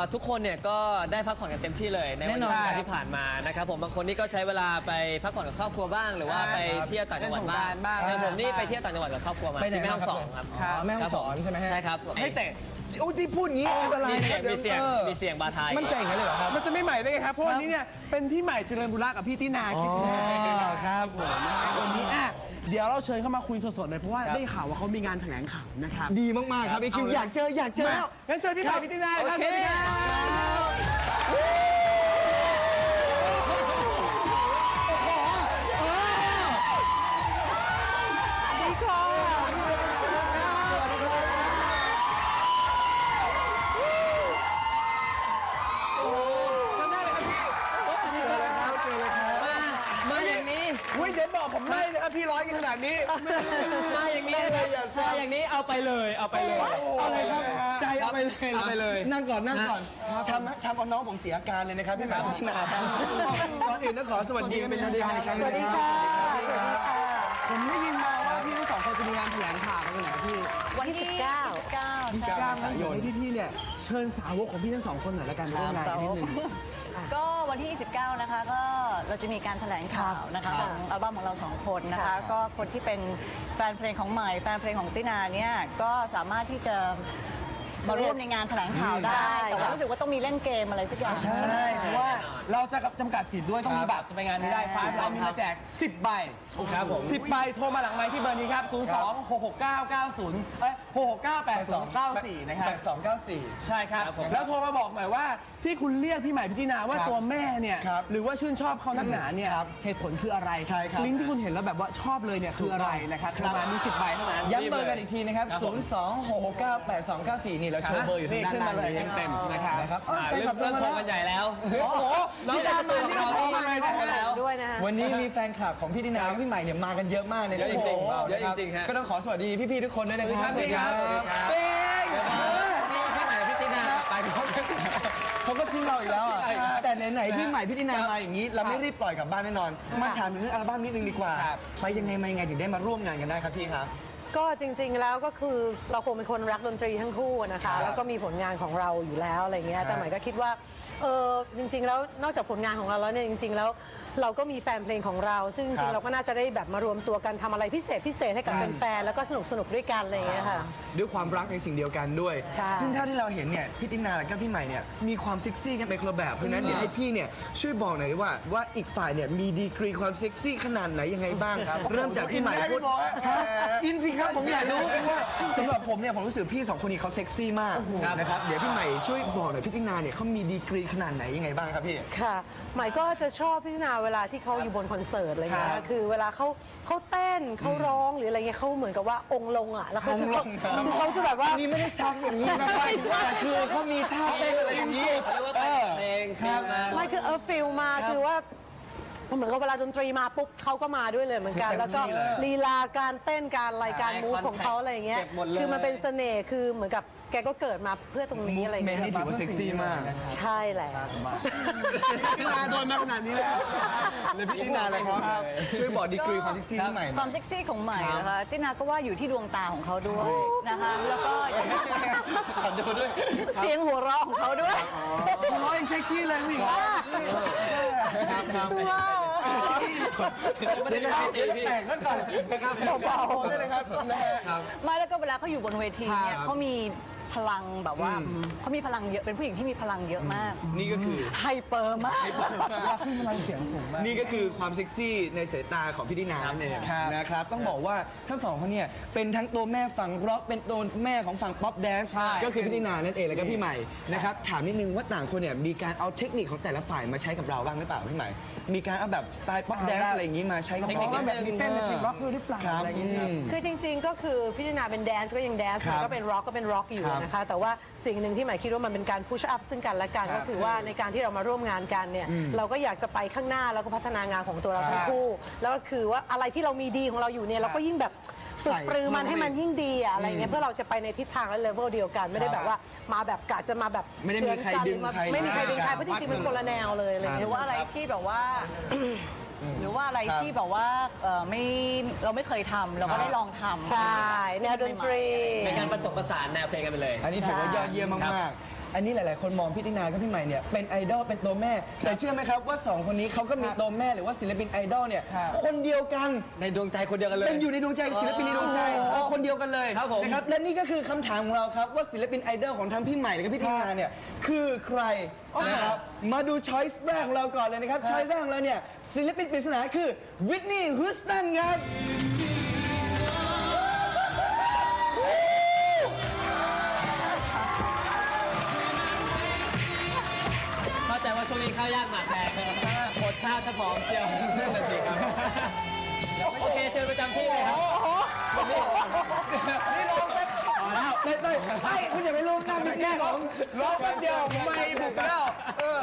อะทุกคนเนี่ยก็ได้พักผ่อนกันเต็มที่เลยในวันแน่นอนสงกครัรานบต์ที่ผ่านมานะครับผมบางคนนี่ก็ใช้เวลาไปพักผ่อนกับครอบครัวบ้าง หรือว่าใช่ไปครับเที่ยวต่างจังหวัดบ้างเล่นสงกรานต์บ้างอย่างผมนี่บ้างไปเที่ยวต่างจังหวัดกับครอบครัวมาไปไหนที่แม่ฮ่องสอนครับครับอ๋อแม่ฮ่องสอนใช่ไหมฮะ ใช่ครับให้เตะโอ้ที่พูดอย่างนี้อันตรายมีนะเสียงครับมีเสียงออมีเสียงบาทายมั่นใจอย่างนั้นเลยเหรอครับมันจะไม่ใหม่ได้ไงครับเพราะวันนี้เนี่ยเป็นพี่ใหม่เจริญบุระกับพี่ตินาคิสนาครับผม วันนี้อะ เดี๋ยวเราเชิญเข้ามาคุยสดๆเลยเพราะว่าได้ข่าวว่าเขามีงานแถลงข่าวนะครับ ดีมากๆครับไอคิวอยากเจออยากเจอมาแล้ว งั้นเชิญพี่ใหม่พี่ตินาเลยครับสวัสดีครับ นขนาดนี้มาอย่างนี้ได้เลยอย่าแซวมาอย่างนี้เอาไปเลย เอาไปเลยเอาเลยครับใจเอาไปเลยเอาไปเลย นั่งก่อนนั่งก่อนทำทำเอาน้องผมเสียอาการเลยนะครับพี่หมาพี่นาครับก่อนอื่นต้องขอสวัสดีเป็นทางการอีกครั้งหนึ่งสวัสดีค่ะสวัสดีค่ะ ผมได้ยินมาว่าพี่ทั้งสองคนจะมีงานแถลงข่าวกันเหรอพี่วันที่29พี่กล้างั้นเดี๋ยวให้พี่ๆเนี่ยเชิญสาวกของพี่ทั้งสองคนหน่อยละกันร่วมงานกันนิดนึง ก็วันที่ 29 นะคะ ก็เราจะมีการแถลงข่าวนะคะของอัลบั้มของเราสองคนนะคะ ก็คนที่เป็นแฟนเพลงของใหม่ แฟนเพลงของตินาเนี่ยก็สามารถที่จะ มาร่วมในงานแถลงข่าวได้ แต่ว่ารู้สึกว่าต้องมีเล่นเกมอะไรสักอย่างใช่เพราะว่าเราจะจำกัดสิทธิ์ด้วยต้องมีบัตรจะไปงานนี้ได้ฟ้าเรามีมาแจก 10 ใบครับผม10 ใบโทรมาหลังไมค์ที่เบอร์นี้ครับ 0 2 6 6 9 9 0เอ้ย6 6 9 8 0 9 4 นะครับแปดสองเก้าสี่ใช่ครับครับผมแล้วโทรมาบอกหน่อยว่าที่คุณเรียกพี่ใหม่พิตินาว่าครับตัวแม่เนี่ยครับหรือว่าชื่นชอบเขานักหนาเนี่ยครับเหตุผลคืออะไรใช่ครับลิงก์ที่คุณเห็นแล้วแบบว่าชอบเลยเนี่ยคืออะไรนะครับครับประมาณมี10ใบเท่านั้นย้ำเบอร์กันอีกทีนะครับ 0 2 6 6 9 8 2 9 4 นี่เราโชว์เบอร์อยู่ทางด้านขึ้นล่างมาเลยนี้เต็มๆนะครับนะครับอ่าเริ่มเริ่มโทรกันใหญ่แล้วโอ้โหน้องพี่ดาเด็มากนี่ก็ตัวโทรเรามาเลยนะนี่ฮะแล้ว ด้วยนะคะวันนี้มีแฟนคลับของพี่ตินาและพี่ใหม่เนี่ยมากันเยอะมากในเยอะจริงๆสตูของเรานะครับเยอะจริงๆฮะ ก็ต้องขอสวัสดีพี่ๆทุกคนด้วยนะครับสวัสดีครับสวัสดีครับเป้งพี่พี่ใหม่พี่ตินากลับไปพร้อมกัน เขาก็ทิ้งเราอีกแล้วอะใช่ครับแต่ไหนๆพี่ใหม่พี่ตินามาอย่างนี้ เราไม่รีบปล่อยกลับบ้านแน่นอน มาถามถึงเรื่องอัลบั้มนิดนึงดีกว่าไปยังไงมายังไงถึงได้มาร่วมงานกันได้ครับพี่ครับ ก็จริงๆแล้วก็คือเราคงเป็นคนรักดนตรีทั้งคู่นะครัคะบแล้วก็มีผลงานของเราอยู่แล้วอะไรเงี้ครัยบแต่หมายก็คิดว่าเออจริง ๆ แล้วนอกจากผลงานของเราแล้วเนี่ยจริง ๆ แล้ว เราก็มีแฟนเพลงของเรา ซึ่งจครัริบงๆเราก็น่าจะได้แบบมารวมตัวกันทำอะไรพิเศษพิเศษให้กับอืม แฟนๆแล้วก็สนุกสนุกๆด้วยกันอะไรเงี้ยค่ะ ด้วยความรักในสิ่งเดียวกันด้วย ใช่ ซึ่งเท่าที่เราเห็นเนี่ยพี่ตินาและก็พี่ใหม่เนี่ยมีความเซ็กซี่กันไปคนละแบบเพราะฉะนั้นเดี๋ยวให้พี่เนี่ยช่วยบอกหน่อยว่าว่าอีกฝ่ายเนี่ยมีดีกรีความเซ็กซี่ขนาดไหนยังไงบ้างครับ เริ่มจากพี่ใหม่พูดฮะอินสิครับผมอยากรู้เพราะว่าสำหรับผมเนี่ยผมรู้สึกพี่สองคนนี้เขาเซ็กซี่มากนะครับเดี๋ยวพี่ใหม่ช่วยบอกหน่อยพี่ตินาเนี่ยเขามีดีกรีขนาดไหนยังไงบ้างครับพี่ ค่ะหมายก็จะชอบพิจารณาเวลาที่เขาอยู่บนคอนเสิร์ตอะไรเงี้ครัยบคือเวลาเขาเขาเต้นเขาร้องหรืออะไรเงี้ยเขาเหมือนกับว่าองค์ลงอะแล้วเขาองค์ลงเขาเขาจะแบบว่า อันนี้ไม่ได้ชักอย่างนี้นะครับแต่คือเขามีท่าเต้นอะไรอย่างนี้เขาเรียกว่าแต่งเพลงฟิลมาไม่คือเออฟิลมาคือว่าเหมือนกับเวลาดนตรีมาปุ๊บเขาก็มาด้วยเลยเหมือนกันเต็มที่แล้วก็เลยลีลาการเต้นการรายการใช่มูฟของเขาอะไรอย่างเงี้ยเก็บหมดเลย คือมันเป็นเสน่ห์คือเหมือนกับ แกก็เกิดมาเพื่อตรงนี้อะไรเมเงี้นยนี่ถือว่าเซ็กซี่มากใช่แหละ พี่นาโดนมาขนาดนี้แล้วเลยพี่ตินาเลยครับช่วยบอกดีกรีความเซ็กซี่พี่ใหม่หคน่วาอยมเซ็กซี่ของใหม่นะคะตินาก็ว่าอยู่ที่ดวงตาของเขาด้วยนะคะ แล้วก็ขอดูด้วยเสียงหัวเราะของเขาด้วยร้อยยังเซ็กซี่เลยผู้หญิงตัวไม่ได้ไม่ได้พี่แต่งกันก่อนนะครับเบาๆได้เลยครับนะฮะไม่แล้วก็เวลาเขาอยู่บนเวทีเนี่ยครับ เขามี พลังแบบว่าเขามีพลังเยอะเป็นผู้หญิงที่มีพลังเยอะมากนี่ก็คือ ไฮเปอร์มากขึ้นพลังเสียงสูงมาก นี่ก็คือความเซ็กซี่ในสายตาของพี่ตินานั่นเองนะครับ ต้องบอกว่าทั้งสองคนเนี่ยเป็นทั้งตัวแม่ฝั่งร็อกเป็นตัวแม่ของฝั่งป๊อปแดนซ์ก็คือพี่ตินานั่นเองแล้วก็พี่ใหม่นะครับถามนิดนึงว่าต่างคนเนี่ยมีการเอาเทคนิคของแต่ละฝ่ายมาใช้กับเราบ้างหรือเปล่าพี่ใหม่ มีการเอาแบบสไตล์ป๊อปแดนซ์อะไรอย่างนี้มาใช้กับเทคเรานิคว่าแบบมีเต้นมีร็อกด้วยหรือเปล่าครับอะไรอย่างเงี้ยครับอืมคือจริงๆ ก็คือพิจารณาเป็นแดนซ์ก็ยังแดนซ์ครับก็เป็นร็อกก็เป็นร็อกอยู่ครับนะคะ แต่ว่าสิ่งหนึ่งที่หมายคิดว่ามันเป็นการพุชอัพซึ่งกันและกันก็คือว่าในการที่เรามาร่วมงานกันเนี่ยเราก็อยากจะไปข้างหน้าแล้วก็พัฒนางานของตัวเราทั้งคู่ แล้วก็คือว่าอะไรที่เรามีดีของเราอยู่เนี่ยเราก็ยิ่งแบบสุดปรือมันให้มันยิ่งดีอะอะไรเงี้ยเพื่อเราจะไปในทิศทางและเลเวลเดียวกัน ไม่ได้แบบว่ามาแบบกะจะมาแบบไม่ได้มีใครดึงเฉือนกันหอมาใครไม่มีใครดึงใครมาเพราะจริงๆเป็นคนละแนวเลยอะไรหรืเงี้อยว่าอะไรที่แบบว่า หรือว่าอะไรที่แบบว่าเอ่อไม่เราไม่เคยทำเราก็ได้ลองทำ ใช่ แนวดนตรี เป็นการผสมผสานแนวเพลงกันไปเลย อันนี้ถือว่ายอดเยี่ยมมากๆ อันนี้หลาย ๆ คนมองพี่ตินากับพี่ใหม่เนี่ยเป็นไอดอลเป็นตัวแม่ แต่เชื่อไหมครับว่าสองคนนี้เขาก็มีตัวแม่หรือว่าศิลปินไอดอลเนี่ยครับ คนเดียวกัน ในดวงใจคนเดียวกันเลย เป็นอยู่ในดวงใจศิลปินในดวงใจเออคนเดียวกันเลยครับผมนะครับและนี่ก็คือคำถามของเราครับว่าศิลปินไอดอลของทั้งพี่ใหม่และก็พี่ตินาเนี่ยคือใครนะครับมาดูช้อยส์แรกของเราก่อนเลยนะครับช้อยส์แรกของเราเนี่ยศิลปินปริศนาคือวิทนีย์ฮูสตันครับ ยากหมากแพงอดข้าวจะผอมเชียวนั่นแหละสิครับ โอเคเชิญประจำที่เลยครับนี่ร้องแป๊บได้ได้ไอ้คุณอย่าไปลูกหน้าบิ๊กแน่ของร้องแป๊บเดียวไม่บุกแล้วเออ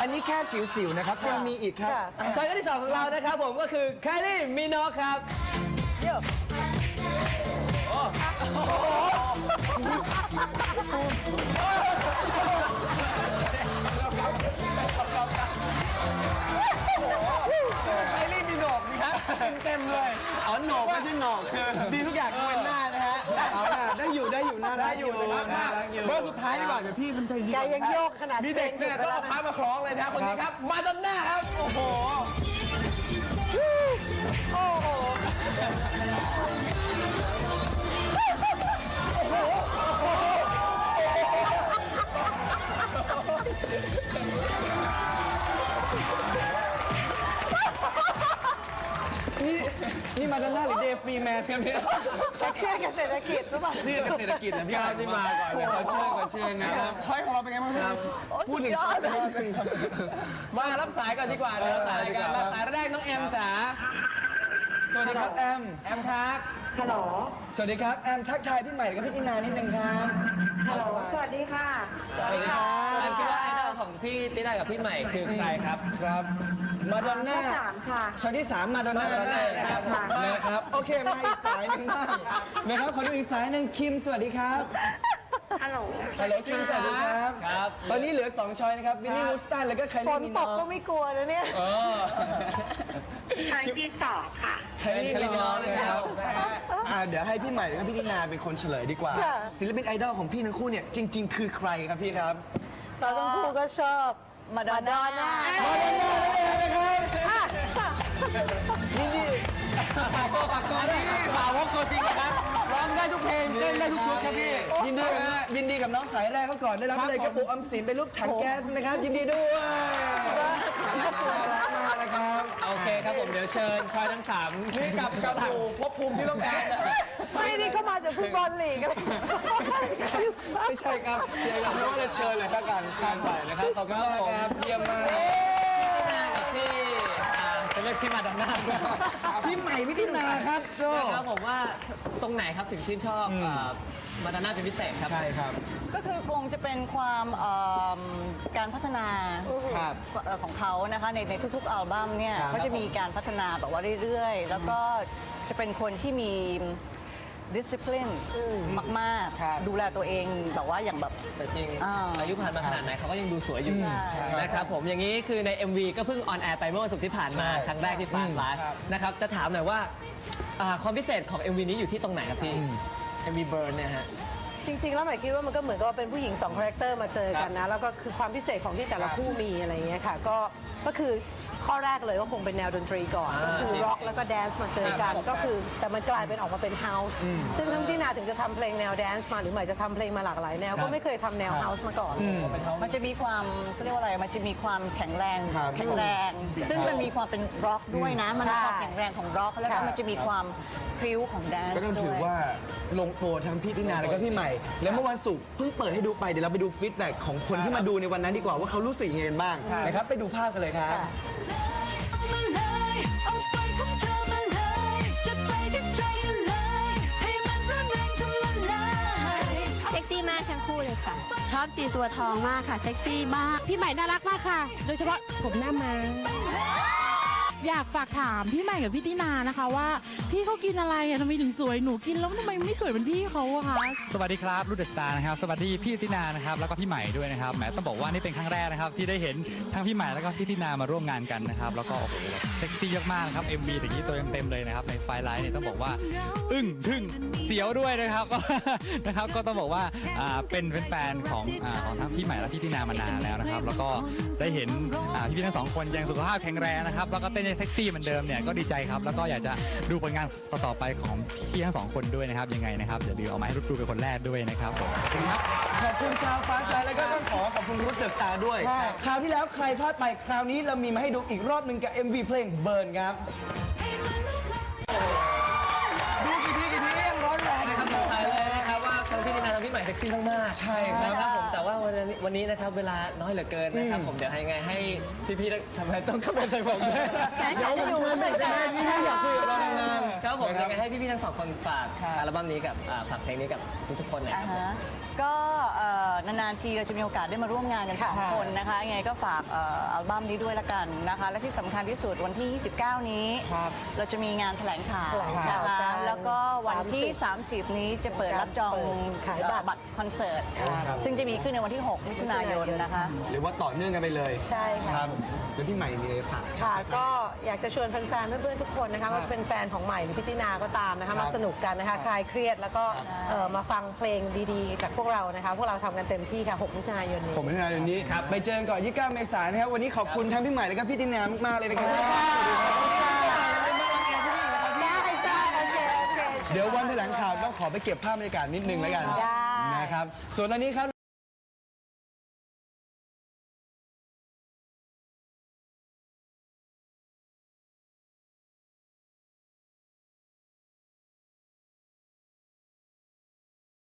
อันนี้แค่สิวๆนะครับยังมีอีกครับค่ะช้อยที่สองของเรานะครับผมก็คือแคลรี่มินอครับไอ เต็มๆเลย อ๋อหนอกไม่ใช่หนอกดีทุกอย่างเป็นหน้านะฮะเอาล่ะได้อยู่ได้อยู่น่ารัได้กอยู่นะครับน่ารักอยู่เบอร์สุดท้ายดีกว่าเดี๋ยวพี่ทำใจดีใจยังโยกขนาดมีเด็กเนี่ยเพลงต้องเอาพามาคล้องเลยนะคนนี้ครับ มาดอนน่าครับ โอ้โหนี่ ฟฟรีแมนครับเนี่ยเครื่องเกษตรกิจหรือเปล่านี่เกษตรกิจนะพี่ครับที่มาก่อนเลยขอเชิญขอเชิญนะครับช้อยของเราเป็นไงบ้างครับพูดถึงช็อตมารับสายก่อนดีกว่าเดี๋ยวรับสายกันมาสายแรกน้องแอมจ๋า สวัสดีครับแอม แอมครับ ฮัลโหลสวัสดีครับแอมทักทายพี่ใหม่กับพี่ตินานิดนึงครับฮัลโหลสวัสดีค่ะ สวัสดีครับอันคิดว่าไอดอล ของพี่ตินากับพี่ใหม่คือใครครับ ครับมาดอนน่าข้อสามค่ะช้อยที่สามมาดอนน่ามาดอนน่านะครับนะครับ โอเค มาอีกสายหนึ่งบ้างนะครับ ขอดูอีกสายหนึ่งคิม สวัสดีครับฮัลโหลฮัลโหลคิม สวัสดีครับ ครับ ตอนนี้เหลือ 2 ช้อยนะครับ วินนี่ฮูสตัน แล้วก็ไคฝลี่นมินตอกก็ไม่กลัวนะเนี่ย เออช้อยที่สองค่ะ ไคลี่มินอนะครับอ่าเดี๋ยวให้พี่ใหม่กับพี่นินาเป็นคนเฉลยดีกว่า ค่ะ ศิลปินไอดอลของพี่ทั้งคู่เนี่ย จริง ๆ คือใครครับพี่ครับ ตอนทั้งคู่ก็ชอบมาดอนน่ามาดอนน่านั่นเองนะครับยินดีฝากตัวฝากตัวนี่สาวกตัวจริงนะครับร้องได้ทุกเพลงเต้นได้ทุกชุดครับพี่ยินดีกับยินดีกับน้องสายแรกเขาก่อนได้รับไปเลยกระปุกออมสินเป็นรูปถังแก๊สนะครับ ยินดีด้วยน่ารักมากนะครับโอ เคครับผมเดี๋ยวเชิญช้อยทั้งสามนี่กลับกลับสู่ภพภูมิที่ต้องการนะไม่นี่เข้ามาจากฟุตบอลลีกอะไรไม่ใช่ครับเชิญครับไม่ว่าจะเชิญเลยถ้าการเชิญไปนะครับขอบคุณมากครับเยี่ยมมากตินากับพี่ อ่าจะเรียกพี่มาดอนน่าพี่ใหม่พิธินาครับโจนะครับผมว่าตรงไหนครับถึงชื่นชอบอ่ามาดอนน่าเป็นพิเศษครับ ใช่ครับ ก็คือคงจะเป็นความเอิ่มการพัฒนาครับเอ่อของเขานะคะในในทุกๆอัลบั้มเนี่ยเขาจะมีการพัฒนาแบบว่าเรื่อยๆ แล้วก็จะเป็นคนที่มี discipline มากครับ ๆ ดูแลตัวเองแบบว่าอย่างแบบ แต่จริงอ่าอายุผ่านมาขนาดไหนเขาก็ยังดูสวยอยู่ใช่นะครับผมอย่างนี้คือใน MV ก็เพิ่งออนแอร์ไปเมื่อวันศุกร์ที่ผ่านมา ใช่ครั้งแรกที่ฟาสไลฟ์นะครับจะถามหน่อยว่าอ่าความพิเศษของ MV นี้อยู่ที่ตรงไหนครับพี่ MV Burn เนี่ยฮะ จริงๆ แล้วหมายคิดว่ามันก็เหมือนกับว่าเป็นผู้หญิง2คาแรคเตอร์มาเจอกันนะ แล้วก็คือความพิเศษของที่แต่ละคู่มีอะไรอย่างเงี้ยค่ะ ก็ก็คือข้อแรกเลยก็คงเป็นแนวดนตรีก่อนอ่าก็คือจริงร็อกแล้วก็แดนซ์มาเจอกันก็คือแต่มันกลายเป็นออกมาเป็นเฮาส์ซึ่งทั้งที่นาถึงจะทำเพลงแนวแดนซ์มาหรือหมายจะทำเพลงมาหลากหลายแนวก็ไม่เคยทำแนวเฮาส์มาก่อน มันจะมีความเขาเรียกว่าอะไร มันจะมีความแข็งแรง ครับ แข็งแรง ซึ่งมันมีความเป็นร็อกด้วยนะ มันมีความใช่แข็งแรงของร็อก แล้วก็ค่ะมันจะมีความพริ้วของแดนซ์ก็ต้องถือด้วยว่าลงตัวทั้งพี่ตินาแล้วก็พี่ใหม่แล้วเมื่อวันศุกร์เพิ่งเปิดให้ดูไปเดี๋ยวเราไปดูฟีดแบ็กของคนที่มาดูในวันนั้นดีกว่าว่าเขารู้สึกยังไงกันบ้างนะครับไปดูภาพกันเลยครับมาเลยเอาไปของเธอมาเลยจะไปที่ใจกันเลยให้มันร้อนแรงจนละลายเซ็กซี่มากทั้งคู่เลยค่ะ ชอบสีตัวทองมากค่ะ เซ็กซี่มาก พี่ใหม่น่ารักมากค่ะ โดยเฉพาะผมหน้ามา อยากฝากถามพี่ใหม่กับพี่ตินานะคะว่า พี่เขากินอะไรอะทำไมถึงสวยหนูกินแล้วทำไมไม่สวยเหมือนพี่เขาอะคะสวัสดีครับรุ่นเดอะสตาร์นะครับสวัสดีพี่ตินานะครับแล้วก็พี่ใหม่ด้วยนะครับแหมต้องบอกว่านี่เป็นครั้งแรกนะครับที่ได้เห็นทั้งพี่ใหม่แล้วก็พี่ตินามาร่วมงานกันนะครับแล้วก็โอ้โหเซ็กซี่มากๆนะครับ MV อย่างนี้ตัวเต็มๆเลยนะครับในไฟล์ไลน์เนี่ยต้องบอกว่า อึ้งทึ่งเสียวด้วยนะครับ นะครับก็ต้องบอกว่าอ่าเป็นแฟนๆของอาของทั้งพี่ใหม่และพี่ตินามานานแล้วนะครับ แล้วก็ได้เห็นอ่าพี่ๆทั้งสองคนยังสุขภาพแข็งแรงนะครับแล้วก็เต้นยังเซ็กซี่เหมือนเดิมเนี่ยก็ดีใจครับ แล้วก็อยากจะดูผลงานต่อๆไปของพี่ทั้งสองคนด้วยนะครับยังไงนะครับอย่าลืมเอามาให้รูปดูเป็นคนแรกด้วยนะครับผมขอบคุณครับขอบคุณชาวฟ้าใจแล้วก็ต้องขอขอบคุณรุทเดอะสตาร์ด้วย คราวที่แล้วใครพลาดไปคราวนี้เรามีมาให้ดูอีกรอบหนึ่งกับ MV เพลงเบิร์นครับ ซ็กซี่มากๆใช่ครับนะครับผมแต่ว่าวันนี้วันนี้นะครับเวลาน้อยเหลือเกินนะครับผมเดี๋ยวให้ไงให้พี่ๆทำไมต้องเข้ามาใส่ผมด้วยเดี๋ยวผมเชิญไปได้พี่อยากคุยกับเรานาน ครับผมยังไงให้พี่ๆทั้งสองคนฝากอัลบั้มนี้กับอ่าฝากเพลงนี้กับทุกๆคนหน่อยคอ่ารับผม ฮะก็เอ่อนานๆทีเราจะมีโอกาสได้มาร่วมงานกันสองคนนะคะยังไงก็ฝากเอ่ออัลบั้มนี้ด้วยละกันนะคะ และที่สำคัญที่สุดวันที่ 29 นี้เราจะมีงานแถลงข่าวแถลงข่าวนะคะกันแล้วก็วันที่ 30 นี้จะเปิดรับจองขายบัตร เอ่อบัตรคอนเสิร์ตซึ่งจะมีขึ้นในวันที่ 6 มิถุนายนนะคะ หรือว่าต่อเนื่องกันไปเลยใช่ค่ะ ครับแล้วพี่ใหม่มีอะไรฝาก ค่ะก็อยากจะชวนแฟนๆเพื่อนๆทุกคนนะคะว่าจะเป็นแฟนของใหม่หรือพิตินาก็ตามนะคะมาสนุกกันนะคะคลายเครียดแล้วก็เอ่อมาฟังเพลงดีๆจากพวกเรานะคะพวกเราทำกันเต็มที่ค่ะ6มิถุนายนนี้ ผมพิธนาเดือนนี้ไปเจอกันก่อน29เมษายนนะครับ วันนี้ขอบคุณทั้งพี่ใหม่และก็พี่ตินามากๆเลยนะครับเดี๋ยววันแถลงข่าวก็ขอไปเก็บภาพบรรยากาศนิดนึงแล้วกันได้ นะครับส่วนอันนี้ครับ